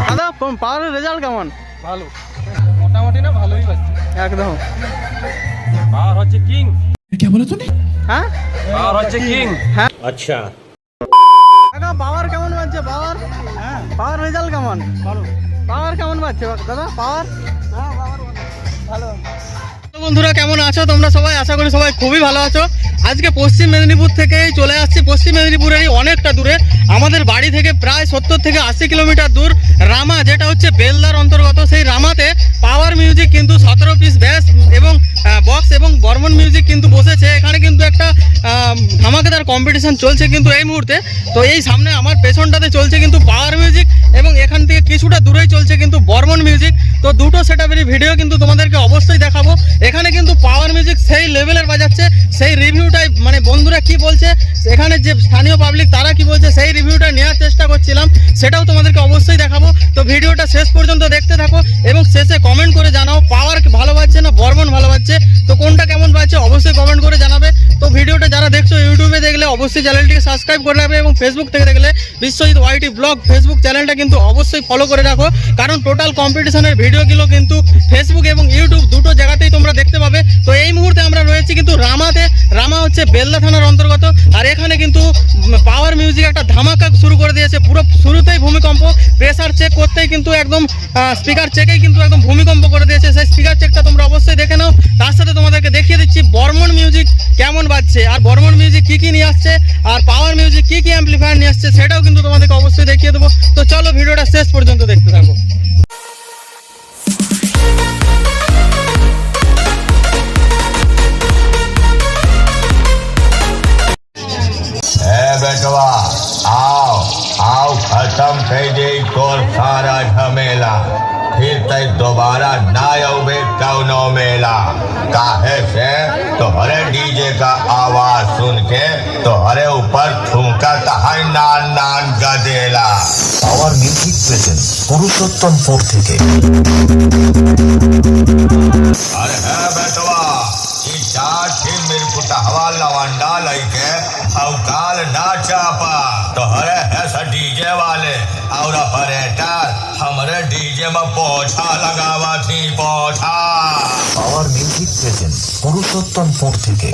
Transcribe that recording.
দাদা পাওয়ারের রেজাল্ট কেমন? ভালো। মোটামুটি না ভালোই বাজছে একদম। পাওয়ার হচ্ছে কিং। হ্যাঁ? পাওয়ার হচ্ছে কিং। কাকা পাওয়ার কেমন বাজছে পাওয়ার? হ্যাঁ। পাওয়ার রেজাল্ট কেমন? ভালো। পাওয়ার কেমন বাজছে দাদা পাওয়ার? হ্যাঁ পাওয়ার বন্ধুরা, কেমন আছো? তোমরা সবাই? আশা করি সবাই খুবই ভালো আছো। আজকে পশ্চিম মেদিনীপুর থেকেই চলে আসছি। পশ্চিম মেদিনীপুরেরই অনেকটা দূরে। আমাদের বাড়ি থেকে প্রায় সত্তর থেকে আশি কিলোমিটার দূর রামা, যেটা হচ্ছে বেলদার অন্তর্গত। সেই রামাতে পাওয়ার মিউজিক কিন্তু সতেরো পিস ব্যাস এবং বক্স এবং বর্মন মিউজিক কিন্তু বসেছে। এখানে কিন্তু একটা ধামাকেদার কম্পিটিশন চলছে কিন্তু এই মুহূর্তে। তো এই সামনে আমার পেছনটাতে চলছে কিন্তু পাওয়ার মিউজিক এবং এখান থেকে কিছুটা দূরেই চলছে কিন্তু বর্মন মিউজিক তো দুটো সেটাপেরই ভিডিও কিন্তু তোমাদেরকে অবশ্যই দেখাবো। এখানে কিন্তু পাওয়ার মিউজিক সেই লেভেলের বাজাচ্ছে, সেই রিভিউটাই মানে বন্ধুরা কি বলছে, এখানে যে স্থানীয় পাবলিক তারা কি বলছে, সেই রিভিউটা নেওয়ার চেষ্টা করছিলাম, সেটাও তোমাদেরকে অবশ্যই দেখাবো। তো ভিডিওটা শেষ পর্যন্ত দেখতে থাকো এবং শেষে কমেন্ট করে জানাও পাওয়ার ভালো পাচ্ছে না বর্মন ভালো পাচ্ছে তো কোনটা কেমন পাচ্ছে অবশ্যই কমেন্ট করে জানাবে। তো ভিডিওটা যারা দেখছ ইউটিউবে অবশ্যই চ্যানেলটিকে সাবস্ক্রাইব করে রাখবে এবং ফেসবুক থেকে দেখলে বিশ্বজিৎ ওয়াইটি ব্লগ ফেসবুক চ্যানেলটা কিন্তু অবশ্যই ফলো করে রাখো। কারণ টোটাল কম্পিটিশনের ভিডিওগুলো কিন্তু ফেসবুক এবং ইউটিউব দুটো জায়গাতেই তোমরা দেখতে পাবে। তো এই মুহূর্তে আমরা রয়েছি কিন্তু রামাতে। রামা হচ্ছে বেলদা থানার অন্তর্গত। আর এখানে কিন্তু পাওয়ার মিউজিক একটা ধামাকা শুরু করে দিয়েছে। পুরো শুরুতেই ভূমিকম্প। প্রেসার চেক করতেই কিন্তু একদম স্পিকার চেকেই কিন্তু একদম ভূমিকম্প করে দিয়েছে। সেই স্পিকার চেকটা তোমরা অবশ্যই দেখে কেমন বাজছে? আর বর্মন মিউজিক কী কী নিয়ে আসছে? আর পাওয়ার মিউজিক কী কী অ্যাম্পলিফায়ার নিয়ে আসছে, সেটাও কিন্তু তোমাদেরকে অবশ্যই দেখিয়ে দেবো। তো চলো ভিডিওটা শেষ পর্যন্ত দেখতে থাকো। આવ આવ ખતમ কর જઈ ঝামেলা। फिर तय दोबारा ना अवे कौनो मेला काहे से तोहरे डीजे का आवाज सुन के तोहरे ऊपर ठुमका तहाई नान नान गदेला পাওয়ার মিউজিক প্রেজেন্ট পুরুষোত্তমপুর থেকে अवकाल ना चापा तोहरे है स डीजे वाले और ऑपरेटर हमरे डीजे में पोछा लगावा थी पोछा পাওয়ার মিউজিক প্রেজেন্ট পুরুষোত্তমপুর থেকে